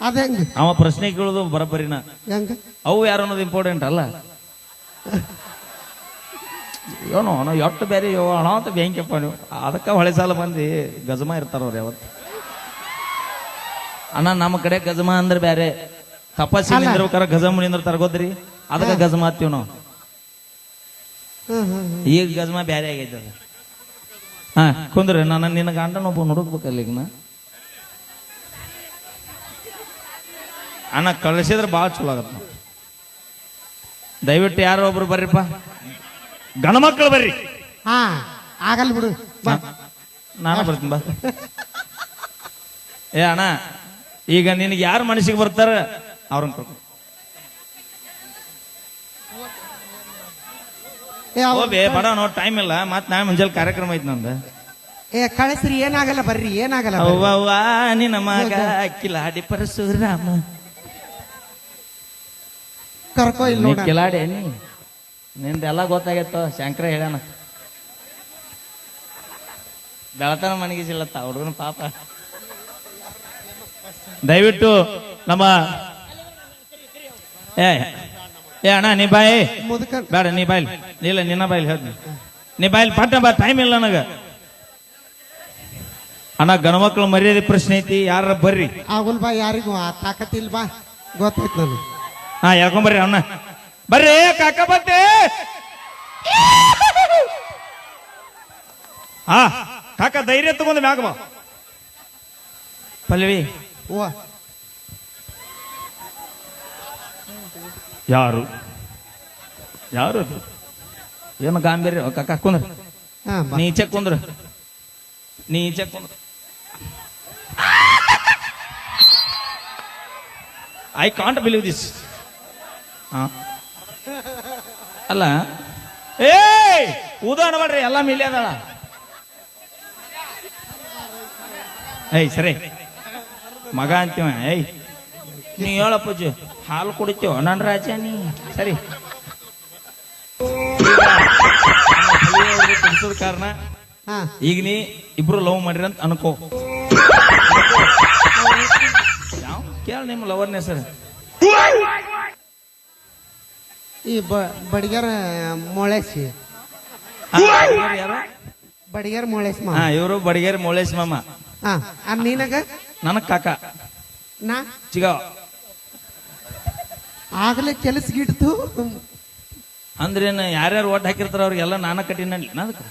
ಅದ ಹೆಂಗ? ಅವ ಪ್ರಶ್ನೆ ಕೇಳೋದು ಬರಬರಿನ. ಹೆಂಗ? ಅವು ಯಾರು ಅನ್ನೋದು ಇಂಪಾರ್ಟೆಂಟ್ ಅಲ್ಲ. ಏನೋ ಅಣ್ಣ ಎಷ್ಟು ಬೇರೆ ಯೋ ಅಣ ಅಂತ ಬ್ಯಾಂಕಪ್ಪ ನೀವು ಅದಕ್ಕೆ ಹೊಳೆ ಸಾಲ ಬಂದು ಗಜಮ ಇರ್ತಾರ ಅವ್ರು ಯಾವತ್ತು. ಅಣ್ಣ ನಮ್ಮ ಕಡೆ ಗಜಮ ಅಂದ್ರೆ ಬೇರೆ ಅಲ್ಲ. ನಿಂದಿರ್ಬೇಕಾರ ಗಜಮ ನಿಂದಿರ್ತಾರ ಗೊತ್ತ್ರಿ? ಅದಕ್ಕೆ ಗಜಮ ಹತ್ತೀವಿ ನಾವು. ಈಗ ಗಜಮ ಬೇರೆ ಆಗೈತೆ ಹಾ ಕುಂದ್ರಿ ನಾನು ನಿನ್ನ ಗಂಡನ ಒಬ್ಬ ಹುಡುಕ್ಬೇಕಲ್ಲ ಈಗ ನಾ ಅಣ್ಣ ಕಳಿಸಿದ್ರೆ ಭಾಳ ಚಲೋ ಆಗತ್ತ ದಯವಿಟ್ಟು ಯಾರೋ ಒಬ್ರು ಬರ್ರಿಪ್ಪ. ಗಣಮಕ್ಕಳು ಬರ್ರಿ. ಹಾ ಆಗಲ್ ಬಿಡು. ಬಾ. ನಾನು ಬರ್ತೀನಿ ಬಾ. ಏ ಅಣ್ಣ ಈಗ ನಿನಗೆ ಯಾರು ಮನಸ್ಸಿಗೆ ಬರ್ತಾರ ಅವ್ರನ್ನ ಕರ್ಕೊ. ಏ ಅವ್- ಹೋಗ್ಬೇ ಬಡ ನೋಡಿ ಟೈಮ್ ಇಲ್ಲ. ಮತ್ ನಾಳೆ ಮುಂಜಾನೆ ಕಾರ್ಯಕ್ರಮ ಐತಿ ನಂದು. ಏ ಕಳಿಸ್ರಿ ಏನಾಗಲ್ಲ ಬರ್ರಿ ಏನಾಗಲ್ಲ ಅವ್ವ ಅವ್ವವ್ವ ನಿನ್ನ ಮಗ ಕಿಲಾಡಿ ಪರಶುರಾಮ. ಕರ್ಕೋ ಇಲ್ಲಿ ನೀ ನೋಡ. ಕಿಲಾಡಿ ನೀ. ನಿಂದೆಲ್ಲ ಗೊತ್ತಾಗೈತೋ ಶಂಕರ ಹೇಳ್ಯಾನ. ಬೆಳತನ ಮನಗಿಸಿಲ್ಲತ್ತ ಹುಡುಗನ ಪಾಪ. ದಯವಿಟ್ಟು ನಮ್ಮ ಏ ಏ ಅಣ್ಣ ನೀ ಬಾಯಿ. ಮುದುಕ ಬೇಡ ನೀ ಬಾಯ್ಲಿ ಇಲ್ಲ ನಿನ್ನ ಬಾಯ್ಲಿ ಹೇಳ್ತೀನಿ. ನೀ ಬಾಯ್ಲಿ ಪಟ್ಟ ಬಾ ಟೈಮ್ ಇಲ್ಲ ನನಗ. ಅಣ್ಣ ಗಣಮಕ್ಳು ಮರ್ಯಾದೆ ಪ್ರಶ್ನೆ ಐತಿ ಯಾರ ಬರ್ರಿ? ಆಗುಲ್ ಬಾ ಯಾರಿಗೂ ಆ ತಾಕತ್ತಿಲ್ ಬಾ. ಗೊತ್ತಾಯ್ತು ನಾನು ಹಾ ಹೇಳ್ಕೊಂಬರ್ರಿ ಅಣ್ಣ ಬರ್ರಿ ಕಾಕ ಬಂದೆ ಹಾ ಕಾಕ ಧೈರ್ಯ ತಗೊಂಡು ಮ್ಯಾಗ ಬಾ ಪಲ್ಲವಿ ಓ ಯಾರು ಯಾರು ಅದು? ಏನು ಗಾಂಭೀರ್ಯ ಓ, ಕಾಕ ಕುಂದ್ರ ಹಾ ಬಾ ನೀ ಈಚೆ ಕುಂದ್ರ ನೀ ಈಚೆ ಕುಂದ್ರ ಐ ಕಾಂಟ್ ಬಿಲೀವ್ ದಿಸ್ ಅಲ್ಲ. ಏ ಉದಾಹರಣ ಮಾಡ್ರಿ ಎಲ್ಲ ಮಿಲಿ ಅದಳ. ಏಯ್ ಸರಿ. ಮಗ ಅಂತೀವ ಏಯ್. ನೀ ಹೇಳಪ್ಪಜ್ಜಿ ಹಾಲು ಕುಡಿತೀವ ನನ್ನ ರಾಜ ನೀ. ಸರಿ. ಕುಡಿಸೋದ ಕಾರಣ ಹಾ. ಈಗ ನೀ ಇಬ್ರು ಲವ್ ಮಾಡ್ರಿ ಅಂತ ಅನ್ಕೋ. ಯಾವ? ಕೇಳ ನಿಮ್ಮ ಲವರ್ನೇ ಹೆಸರು. ಈ ಬಡಿಗರ ಮೊಳೆಸಿ ಯಾರು? ಬಡಿಗರ ಮೊಳೆಸ್ ಮಾ ಹಾ ಇವರು ಬಡಿಗೇರಿ ಮೊಳೆಸ್ ಮಾಮ. ಹಾ ಆ ನೀನಗ? ನನಗ್ ಕಾಕ. ನಾ? ಚಿಗ. ಆಗ್ಲೇ ಕೆಲಸ ಗಿಡ್ತು ಅಂದ್ರೇನು ಯಾರ್ಯಾರು ಓಟ್ ಹಾಕಿರ್ತಾರ ಅವ್ರಿಗೆಲ್ಲ ನಾನ ಕಟ್ಟಿನ ಅದಕ್ಕೆ?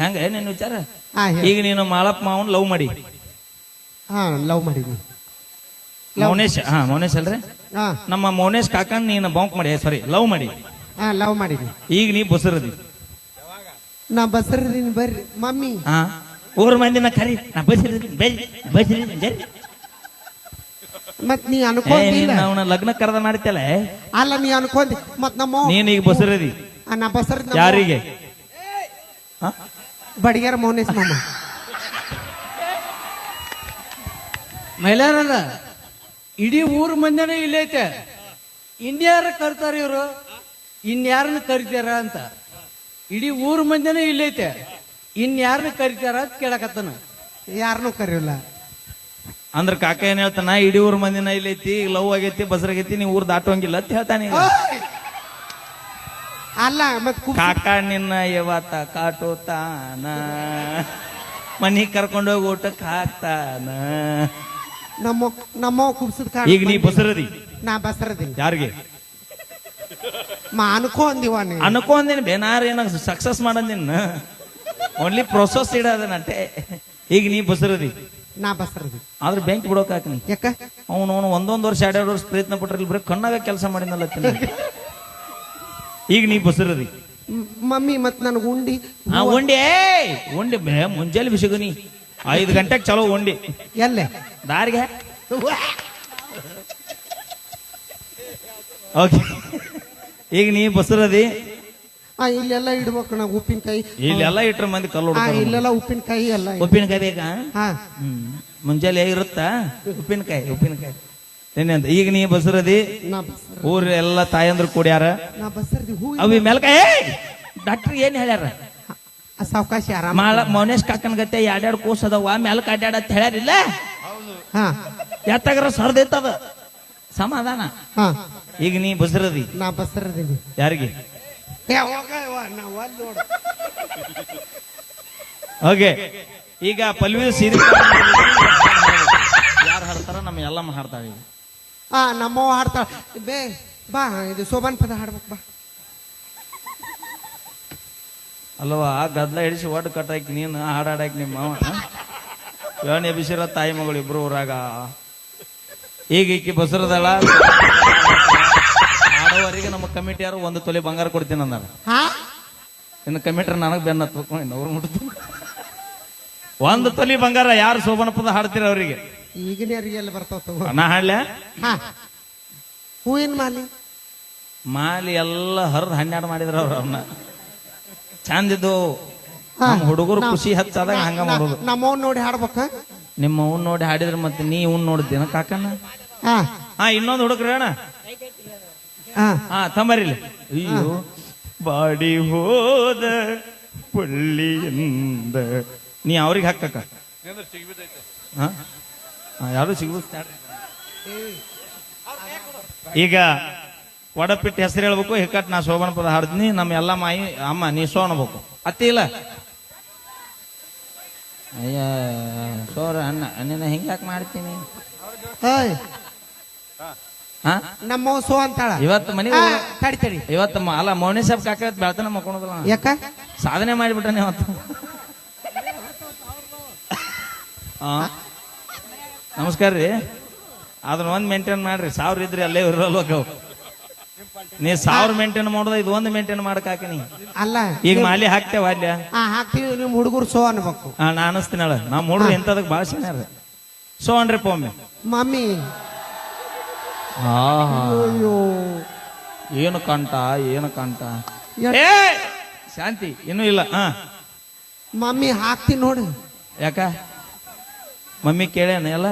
ಹೆಂಗ? ಏನೇನು ವಿಚಾರ? ಹಾ ಹೇಳ. ಈಗ ನೀನು ಮಾಳಪ್ಪ ಮಾವನ್ ಲವ್ ಮಾಡಿ. ಹಾ ಲವ್ ಮಾಡಿದ್ವಿ ಮೌನೇಶ್ ಹಾ ಮೌನೇಶ್ ಅಲ್ರಿ? ಹಾ. ನಮ್ಮ ಮೌನೇಶ್ ಕಾಕನ್ ನೀನು ಬಾಂಕ್ ಮಾಡಿ ಸಾರಿ ಲವ್ ಮಾಡಿ. ಹಾ ಲವ್ ಮಾಡಿದ್ವಿ. ಈಗ ನೀ ಬಸರದಿ. ನಾ ಬಸರ್ದೀನಿ ಬರ್ರಿ. ಮಮ್ಮಿ. ಹಾ ಊರ್ ಮಂದಿನ ಕರಿ. ನಾ ಬಸರದಿ ಬರ್ರಿ ಬಸರದಿ ಜರಿ ಮತ್ ನೀ ಏ ಅನ್ಕೊಂಡಿಲ್ಲ ಅವನ ಲಗ್ನ ಕರೆದ ಮಾಡ್ತಲ್ಲ ಅಲ್ಲ ನೀ ಅನ್ಕೊಂಡಿ ಮತ್ ನಮ್ಮ ನೀನ್ ಈಗ ಬಸರದಿ. ಆ, ನಾ ಬಸರದಿ ಯಾರಿಗೆ? ಬಡಿಗರ ಮೌನೇಶ್ ಮಾಮ ಮಹಿಳೆಯರಲ್ಲ? ಇಡೀ ಊರ್ ಮಂದಿನೇ ಇಲ್ಲೈತೆ. ಇನ್ಯಾರ ಕರ್ತಾರ ಇವರು? ಇನ್ಯಾರನ್ನ ಕರಿತಾರ ಅಂತ. ಇಡೀ ಊರ್ ಮಂದಿನೇ ಇಲ್ಲೈತೆ. ಇನ್ಯಾರನ್ನ ಕರಿತಾರ ಅಂತ ಕೇಳಕತ್ತಾನ. ಯಾರನ್ನು ಕರೆಯಲ್ಲ ಅಂದ್ರ ಕಾಕ ಏನ್ ಹೇಳ್ತಾನ ಇಡೀ ಊರ್ ಮಂದಿನ ಇಲ್ಲೈತಿ ಲವ್ ಆಗೈತಿ ಬಸರಾಗೈತಿ ನೀ ಊರ್ ದಾಟೋಂಗಿಲ್ಲ ಅಂತ ಹೇಳ್ತಾನೆ ಈಗ. ಅಲ್ಲ ಮತ್ ಕಾಕ ನಿನ್ನ ಯವತ ಕಾಟೋತಾನ? ಮನಿ ಕರ್ಕೊಂಡೋಗಿ ಊಟಕ್ಕೆ ಹಾಕ್ತಾನ? ನಮ್ಮ ನಮ್ಮ ಕುಬ್ಸದ ಕಾರಣ ಈಗ ನೀ ಬಸರದಿ. ನಾ ಬಸರದಿ ಯಾರಿಗೆ? ಮಾ ಅನ್ಕೊಂದಿವ ನೀ ಅನ್ಕೊಂದಿನ ಬೇನಾರ ಏನ ಸಕ್ಸಸ್ ಮಾಡಂದಿನ. ಓನ್ಲಿ ಪ್ರೊಸೆಸ್ ಇಡೋದನಟ್ಟೆ ಈಗ ನೀ ಬಸರದಿ. ನಾ ಬಸರದಿ. ಆದ್ರೆ ಬ್ಯಾಂಕ್ ಬಿಡೋಕ್ ಯಾಕ? ಅವನು ಅವನು ಒಂದೊಂದು ವರ್ಷ ಎರಡೆರಡು ವರ್ಷ ಪ್ರಯತ್ನ ಪಟ್ರೆ ಬರೀ ಕಣ್ಣಾಗ ಕೆಲಸ ಮಾಡಿನಲ್ಲ ಈಗ ನೀ ಬಸರದಿ. ಮಮ್ಮಿ ಮತ್ ನನಗೆ ಉಂಡಿ ಆ ಉಂಡಿ ಏಯ್! ಉಂಡಿ ಬೇ ಮುಂಜಾನೆ ಬಿಸಿಗುನಿ ಐದು ಗಂಟೆಗೆ ಚಲೋ ಉಂಡಿ. ಎಲ್ಲೇ? ದಾರಿಗೆ. ಓಕೆ. ಈಗ ನೀ ಬಸರದಿ. ಆ ಇಲ್ಲೆಲ್ಲ ಇಡ್ಬೇಕು ನಾವು ಉಪ್ಪಿನಕಾಯಿ. ಇಲ್ಲೆಲ್ಲ ಇಟ್ರ ಮಂದಿ ಕಲ್ಲು ಆ. ಇಲ್ಲೆಲ್ಲ ಉಪ್ಪಿನಕಾಯಿ ಎಲ್ಲ ಉಪ್ಪಿನಕಾಯಿ ಬೇಕಾ? ಹಾ. ಹ್ಮ್. ಮುಂಜಾನೆ ಇರುತ್ತಾ? ಉಪ್ಪಿನಕಾಯಿ ಉಪ್ಪಿನಕಾಯಿ. ಏನೇಂತ ಈಗ ನೀ ಬಸರದಿ. ನಾ ಬಸರ ಊರ್ ಎಲ್ಲ ತಾಯಂದ್ರು ಕೂಡ್ಯಾರ? ನಾ ಬಸರದಿ ಹೂ ಅವಿ ಮೆಲ್ಕಾಯಿ ಡಾಕ್ಟರ್ ಏನ್ ಹೇಳ್ಯಾರ? ಸಾವಕಾಶ ಆರಾಮ ಮಾಳ ಮೌನೇಶ್ ಕಾಕನ್ ಗತೆ ಎರಡೆರಡು ಕೋಸ್ ಅದಾವ ಮೆಲ್ಕ ಅಡ್ಯಾಡ ಅಂತ ಹೇಳ್ಯಾರಿಲ್ಲ? ಹಾ. ಎತ್ತಾಗ್ರ ಸರ್ದೈತದ ಸಮಾಧಾನ. ಹಾ. ಈಗ ನೀ ಬಸ್ರದಿ? ನಾ ಬಸ್ರದಿ ಯಾರಿಗೆ? ಏ ಹೋಗ ಯವ್ವ, ನಾ ಒಲ್ದ್ ನೋಡು. ಓಕೆ. ಈಗ ಪಲ್ವಿ ಸೀರೆ ಯಾರು ಹಾಡ್ತಾರ? ನಮ್ಮ ಎಲ್ಲಮ್ಮ ಹಾಡ್ತಾಳೆ. ಹಾ ನಮ್ಮವ್ವ ಹಾಡ್ತಾಳ. ಬೇ ಬಾ ಇದು ಸೋಬಾನ್ ಪದ ಹಾಡ್ಬೇಕು ಬಾ. ಅಲ್ವಾ ಗದ್ಲ ಹಿಡಿಸಿ ಒಡ್ ಕಟ್ಟಾಕಿ ನೀನು ಹಾಡಾಡಾಕಿ ನಿಮ್ಮ ಯೋನಿ ಬಿಸಿರ ತಾಯಿ ಮಗಳು ಇಬ್ರು ಊರಾಗ? ಈಗ ಈಕಿ ಬಸರದಳ. ಆಡೋವರೆಗೆ ನಮ್ಮ ಕಮಿಟಿಯವರು ಒಂದು ತೊಲೆ ಬಂಗಾರ ಕೊಡ್ತೀನಿ ಅಂದಾರ. ಇನ್ನು ಕಮಿಟ್ರ್ ನನಗೆ ಬೆನ್ನ ಹತ್ಬೇಕು ಇನ್ನೊಬ್ರು ಮುಟ್ತು ಒಂದು ತೊಲಿ ಬಂಗಾರ ಯಾರು ಶೋಭನ ಪದ ಹಾಡ್ತೀರ ಅವರಿಗೆ? ಈಗಿನ ಬರ್ತಾವ ನಾ ಹಾಡ್ಲೆ? ಹಾ. ಹೂವಿನ ಮಾಲಿ? ಮಾಲಿ ಎಲ್ಲ ಹರಿದು ಹನ್ನೆರಡು ಮಾಡಿದ್ರ ಅವ್ರ ಅವನ್ನ ಚಂದಿದ್ದು. ನಮ್ಮ ಹುಡುಗರು ಖುಷಿ ಹಚ್ಚಾದಾಗ ಹಂಗ ಮಾಡೋದು. ನಮ್ಮವ್ನ ನೋಡಿ ಹಾಡ್ಬೇಕ? ನಿಮ್ಮ ಅವ್ನ ನೋಡಿ ಹಾಡಿದ್ರೆ ಮತ್ತೆ ನೀ ಇವ್ನ್ ನೋಡಿದ್ದೀನ ಕಾಕನ ಹಾ. ಹಾ ಇನ್ನೊಂದು ಹುಡುಗ್ರಿ ಅಣ್ಣ ಹಾ. ಹಾ ತಂಬರಿಲಿ. ಅಯ್ಯೋ ಬಾಡಿ ಹೋದ ಪಳ್ಳಿಯಿಂದ. ನೀ ಅವ್ರಿಗೆ ಹಾಕಕ್ಕ. ಹಾ? ಹಾ, ಯಾವ್ದು ಸಿಗ್ಬೋದು. ಈಗ ಒಡಪಿಟ್ಟು ಹೆಸರು ಹೇಳ್ಬೇಕು ಹಿಕ್ಕಟ್ ನಾ ಶೋಭನ ಪದ ಹಾಡ್ತೀನಿ ನಮ್ಮ ಎಲ್ಲ ಮಾಯಿ ಅಮ್ಮ ನೀ ಸೋ ಅನ್ಬೇಕು. ಅತ್ತಿ ಇಲ್ಲ? ಅಯ್ಯ ಸೋರ ಅಣ್ಣ ನಿನ್ನ ಹಿಂಗ್ಯಾಕೆ ಮಾಡ್ತೀನಿ? ನಮ್ಮ ಸೋ ಅಂತಾಳ. ಇವತ್ತು ಮನೆ ತಡಿ ತಡಿ. ಇವತ್ತು ಅಲ್ಲ ಮೌನಿ ಸಾಬ್ ಕಾಕ ಬೆಳ್ತಾನ ಮಕ್ಕೊಳೋದಲ್ಲ. ಯಾಕ? ಸಾಧನೆ ಮಾಡಿಬಿಟ್ಟಾನೆ ಇವತ್ತು. ಆ, ನಮಸ್ಕಾರ ರೀ. ಅದನ್ನ ಒಂದ್ ಮೇಂಟೈನ್ ಮಾಡ್ರಿ. ಸಾವಿರ ಇದ್ರಿ ಅಲ್ಲೇ ಇರಲ್ವ ನೀ ಸಾವಿರ ಮೇಂಟೈನ್ ಮಾಡೋದ ಇದು ಒಂದು ಮೇಂಟೈನ್ ಮಾಡಕ್ ಹಾಕಿನಿ. ಅಲ್ಲ. ಈಗ ಮಾಲಿ ಹಾಕ್ತೇವ ಅಲ್ಯ ಹಾ ಹಾಕ್ತೀವಿ ನಿಮ್ ಹುಡುಗರು ಸೋ ಅನ್ಬೇಕು. ಆ, ನಾ ಅನಸ್ತೀನಳ ನಮ್ಮ ಹುಡುಗ್ರು ಇಂಥದಕ್ ಭಾಳ ಸಿನ್ಯಾರ ಸೊ ಅನ್ರಿ ಒಮ್ಮೆ. ಮಮ್ಮಿ. ಅಯ್ಯೋ ಏನು ಕಂಟ ಏನು ಕಂಟ ಯಾ- ಏ ಶಾಂತಿ ಇನ್ನೂ ಇಲ್ಲ. ಹಾ ಮಮ್ಮಿ ಹಾಕ್ತಿ ನೋಡು. ಯಾಕ? ಮಮ್ಮಿ ಕೇಳ್ಯಾನ ಎಲ್ಲ?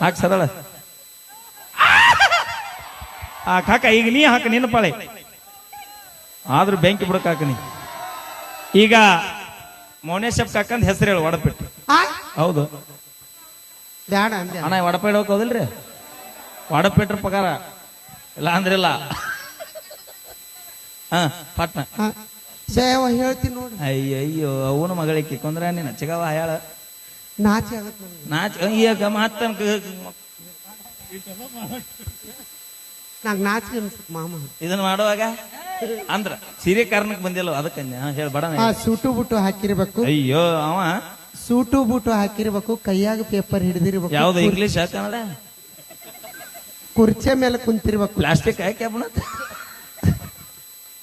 ಹಾಕ್ ಸರಳ. ಆ ಕಾಕ ಈಗ ನೀ ಹಾಕ ನಿನ್ನ ಪಾಳೆ. ಆದ್ರೂ ಬೆಂಕಿ ಬಿಡಕ್ ಹಾಕ ನೀ. ಈಗ ಮೌನೇಶಪ್ ಕಾಕಂದ್ ಹೆಸರು ಹೇಳು ಒಡಪಿಟ್ಟು. ಆ? ಹೌದು. ಬ್ಯಾಡ ಅಂದೆ ಅಣ್ಣ ವಡಪೇಡ ಇಡೋಕ್ ಹೌದಿಲ್ರಿ? ವಡಪಿಟ್ರ ಪಗಾರ ಇಲ್ಲ ಅಂದ್ರಿಲ್ಲ. ಹಾ ಪಟ್ನ. ಸೇವ ಹೇಳ್ತೀನಿ ಅಯ್ಯೋ ಅಯ್ಯಯ್ಯೋ ಅವನು ಮಗಳಿಗೆ ಕೊಂದ್ರ ನೀನು ಚಿಗವ ಹೇಳ ನಾಚ ನಾಚ ಈಗ ಮಾತನ್ ನಂಗೆ ನಾಚಿಕೆ ಅನ್ಸುತ್ತೆ ಮಾಮ. ಇದನ್ನ ಮಾಡುವಾಗ? ಅಂದ್ರ ಸೀರೆ ಕಾರಣಕ್ಕೆ ಬಂದಿಲ್ಲ ಅದಕ್ಕೆ ಬಡ ಆ ಸೂಟು ಬುಟ್ಟು ಹಾಕಿರ್ಬೇಕು. ಅಯ್ಯೋ ಅವ. ಸೂಟು ಬುಟ್ಟು ಹಾಕಿರ್ಬೇಕು ಕೈಯಾಗ ಪೇಪರ್ ಹಿಡಿದಿರ್ಬೇಕು ಯಾವ್ದು ಇಂಗ್ಲಿಷ್ ಕನ್ನಡ? ಕುರ್ಚೆ ಮೇಲೆ ಕುಂತಿರ್ಬೇಕು. ಪ್ಲಾಸ್ಟಿಕ್ ಹಾಕಿ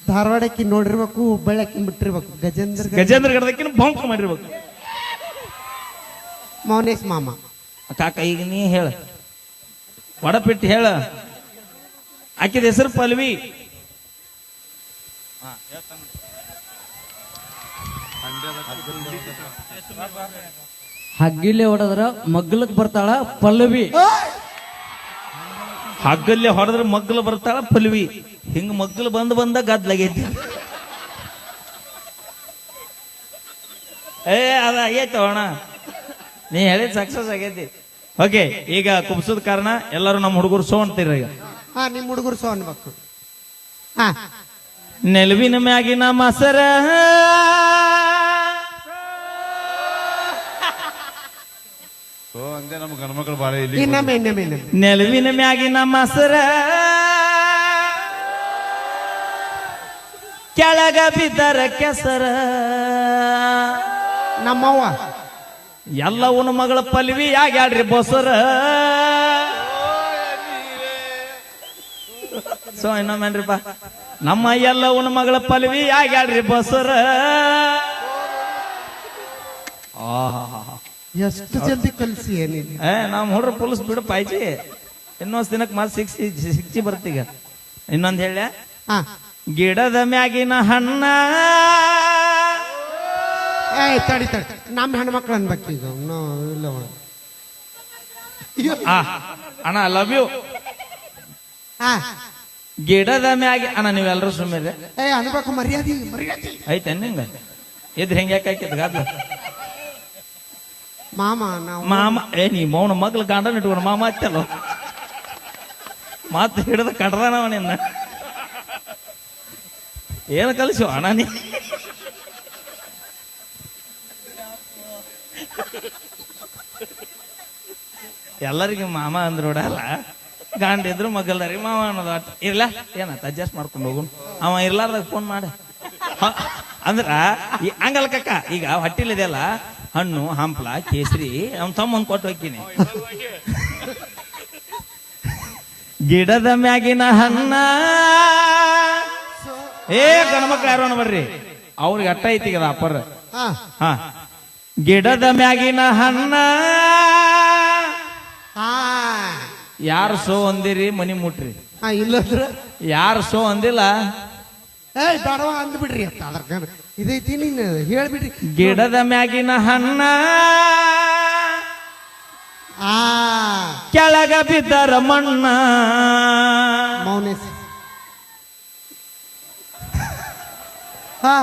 ಧಾರವಾಡಕ್ಕೆ ನೋಡಿರ್ಬೇಕು ಹುಬ್ಬಳ್ಳಕ್ಕೆ ಬಿಟ್ಟಿರ್ಬೇಕು ಗಜೇಂದ್ರ ಗಜ- ಗಜೇಂದ್ರ ಗಡದಕ್ಕಿನ ಬಂಕ್ ಮಾಡಿರ್ಬೇಕು. ಮೌನೇಶ್ ಮಾಮ. ಕಾಕ ಈಗ ನೀ ಹೇಳ. ಒಡಪಿಟ್ಟು ಹೇಳ. ಆಕಿದ ಹೆಸರು ಪಲ್ವಿ. ಹಗ್ಗಿಲೆ ಹೊಡೆದ್ರ ಮಗ್ಲಕ್ ಬರ್ತಾಳ ಪಲ್ಲವಿ ಹಗ್ಗಲ್ಲೇ ಹೊಡೆದ್ರ ಮಗ್ಗಲು ಬರ್ತಾಳ ಪಲ್ವಿ. ಹಿಂಗ ಮಗ್ಗಲು ಬಂದ್ ಬಂದ ಗದ್ಲಾಗೈತಿ. ಏ ಅದ ಆಗೈತೆ ಅಣ್ಣ. ನೀ ಹೇಳಿದ ಸಕ್ಸಸ್ ಆಗೈತಿ. ಓಕೆ ಈಗ ಕುಬ್ಸದ ಕಾರಣ ಎಲ್ಲರೂ ನಮ್ಮ ಹುಡುಗರು ಸೋ ಅಂತೀರ ಈಗ. ಹಾ ನಿಮ್ಮ ಹುಡುಗರು ಸೋ ಅನ್ಬೇಕು. ಹಾ. ನೆಲವಿನ ಮ್ಯಾಗಿನ ಮಸರ. ಓ ಹಂಗೆ ನಮ್ಮ ಗಂಡ್ಮಕ್ಳು ಬಾಳ ಇಲ್ಲಿ ಇನ್ನೊಮ್ಮೆ ಇನ್ನೊಮ್ಮೆ ಇನ್ನೊಮ್ಮೆ ನೆಲವಿನ ಮ್ಯಾಗಿನ ಮಸರ. ಕೆಳಗ ಬಿದ್ದರ ಕೆಸರ. ನಮ್ಮವ್ವ. ಎಲ್ಲವನು ಮಗಳ ಪಲ್ವಿ ಆಗ್ಯಾಡ್ರಿ ಬೊಸರ. ಸೊ ಇನ್ನೊಮ್ಮೇನ್ರಿಪ್ಪ ನಮ್ಮ ಎಲ್ಲವನ ಮಗಳ ಪಲ್ವಿ ಆಗ್ಯಾಡ್ರಿ ಬಸರ. ಎಷ್ಟು ಜಲ್ದಿ ಕಲ್ಸಿ ಏನಿಲ್ಲ ಏ ನಾವು ಹುಡ್ರ ಪೊಲೀಸ್ ಬಿಡು ಪಾಯ್ಜಿ. ಇನ್ನೊಂದ್ ದಿನಕ್ಕೆ ಮತ್ತೆ ಸಿಕ್ಸಿ ಸಿಕ್ಸಿ ಬರ್ತೀಗ ಇನ್ನೊಂದ್ ಹೇಳ ಹಾ. ಗಿಡದ ಮ್ಯಾಗಿನ ಹಣ್ಣ. ಏ ತಡಿ ತಡಿ. ನಮ್ಮ ಹೆಣ್ಮಕ್ಳು ಅನ್ಬೇಕು ಈಗ. ನೋ ಆ, ಅಣ್ಣ ಲವ್ ಯು ಹಾ. ಗಿಡದ ಮ್ಯಾಗೆ ಅಣ್ಣ ನೀವೆಲ್ಲರೂ ಸುಮ್ಮನೆ ಏ ಅನ್ಬೇಕು ಮರ್ಯಾದೆ ಮರ್ಯಾದೆ. ಐತೆ ನಿಂಗ. ಇದ್ರ ಹೆಂಗ್ ಯಾಕೆ ಮಾಮ ನಾವು ಮಾಮ ಏ ನೀ ಮೌನ ಮಗ್ಳು ಗಂಡನ ಇಟ್ಕೊಂಡು ಮಾಮ ಹತ್ತಲ್ಲ ಮಾತು ಹಿಡಿದ ಕಡ್ದಾನವ ನಿನ್ನ. ಏನು ಕಲಿಸು ಅಣ್ಣ ನೀ? ಎಲ್ಲರಿಗೂ ಮಾಮ ಅಂದ್ರು ನೋಡಲ್ಲ. ಗಂಡ ಇದ್ರು ಮಗಲ್ದಾರಿ ಮಾವ ಅನ್ನೋದು ಆಟ. ಇರ್ಲ ಏನತ್ತ ಅಡ್ಜಸ್ಟ್ ಮಾಡ್ಕೊಂಡು ಹೋಗು ಅವ ಇರ್ಲಾರ್ದಾಗ ಫೋನ್ ಮಾಡ. ಅಂದ್ರ ಈ ಹಂಗಲ್ಲ ಕಕ್ಕ ಈಗ ಹೊಟ್ಟಿಲಿದೆಯಲ್ಲ ಹಣ್ಣು ಹಂಪ್ಲ ಕೇಸರಿ ಅವ್ನ ತಮ್ಮನ್ ಕೊಟ್ಟು ಹೋಗ್ತೀನಿ. ಗಿಡದ ಮ್ಯಾಗಿನ ಹಣ್ಣ. ಏ ಗಣಮಕ್ಳು ಯಾರು ಅನ್ನ ಬರ್ರಿ. ಅವ್ರಿಗೆ ಅಟ್ಟ ಐತಿ ಅದ ಅಪ್ಪರ್. ಹಾ. ಹಾ. ಗಿಡದ ಮ್ಯಾಗಿನ ಹಣ್ಣ. ಯಾರು ಸೋ ಅಂದಿರಿ ಮನಿ ಮುಟ್ರಿ. ಹಾ ಇಲ್ಲದ್ರ? ಯಾರು ಸೋ ಅಂದಿಲ್ಲ? ಬೇಡವ ಅಂದ್ಬಿಡ್ರಿ ಅಂತ ಅದ್ರ ಇದೈತಿ ನೀನು ಹೇಳ್ಬಿಡ್ರಿ. ಗಿಡದ ಮ್ಯಾಗಿನ ಹಣ್ಣ ಆ ಕೆಳಗ ಬಿದ್ದರ ಮಣ್ಣ. ಮೌನೇಶ್ ಹಾ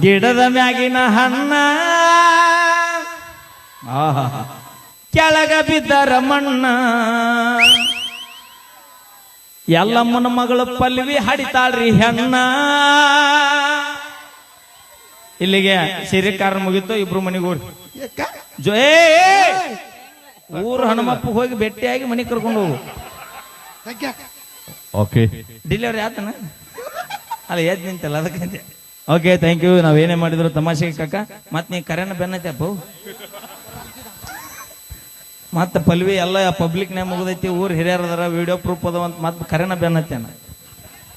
ಗಿಡದ ಮ್ಯಾಗಿನ ಹಣ್ಣ. ಆಹಾ. ಕೆಳಗ ಬಿದ್ದ ರಮಣ್ಣ ಎಲ್ಲಮ್ಮನ ಮಗಳು ಪಲ್ವಿ ಹಡಿತಾಳ್ರಿ ಹೆಣ್ಣ. ಇಲ್ಲಿಗೆ ಸಿರಿಕಾರ ಮುಗಿತು ಇಬ್ರು ಮನೆಗೆ ಹೋಗ್ರಿ. ಯಾಕ? ಜೋ ಏ ಏ! ಊರು ಹನುಮಪ್ಪ ಹೋಗಿ ಭೇಟಿಯಾಗಿ ಮನೆ ಕರ್ಕೊಂಡು ಹೋಗು? ಓಕೆ ಡಿಲಿವರಿ ಆತನ? ಅಲ್ಲ ಎದ್ ನಿಂತಲ್ಲ ಅದಕ್ಕೆ ಓಕೆ ಥ್ಯಾಂಕ್ ಯು ನಾವೇನೇ ಮಾಡಿದ್ರು ತಮಾಷೆಗೆ ಕಾಕ. ಮತ್ತೆ ನೀ ಕರೆನ ಬೆನ್ನತ್ತಪ್ಪ ಮತ್ತ ಪಲ್ವಿ ಎಲ್ಲ ಪಬ್ಲಿಕ್ ನೇ ಮುಗಿದೈತಿ, ಊರು ಹಿರಿಯರದರ ವಿಡಿಯೋ ಪ್ರೂಫ್ ಅದ ಅಂತ ಮತ್ತೆ ಕರೆನ ಬೆನ್ನತ್ತೇನ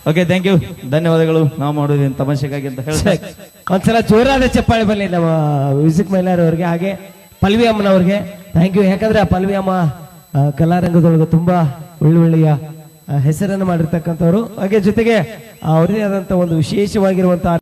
ಓಕೆ ಥ್ಯಾಂಕ್ ಯು ಧನ್ಯವಾದಗಳು. ನಾವು ಮಾಡೋದೇನು ತಮಾಷೆಗಾಗಿ ಅಂತ ಹೇಳಿ ಒಂದ್ಸಲ ಜೋರಾದ ಚಪ್ಪಾಳೆ ಬನ್ನಿ ನಮ್ಮ ಮ್ಯೂಸಿಕ್ ಮೈಲಾರ್ ಅವ್ರಿಗೆ, ಹಾಗೆ ಪಲ್ವಿ ಅಮ್ಮನವ್ರಿಗೆ ಥ್ಯಾಂಕ್ ಯು ಯಾಕಂದ್ರೆ ಆ ಪಲ್ವಿ ಅಮ್ಮ ಕಲಾರಂಗದೊಳಗೆ ತುಂಬಾ ಒಳ್ಳೊಳ್ಳೆಯ ಹೆಸರನ್ನು ಮಾಡಿರ್ತಕ್ಕಂಥವ್ರು. ಹಾಗೆ ಜೊತೆಗೆ ಅವರದೇ ಆದಂತ ಒಂದು ವಿಶೇಷವಾಗಿರುವಂತಹ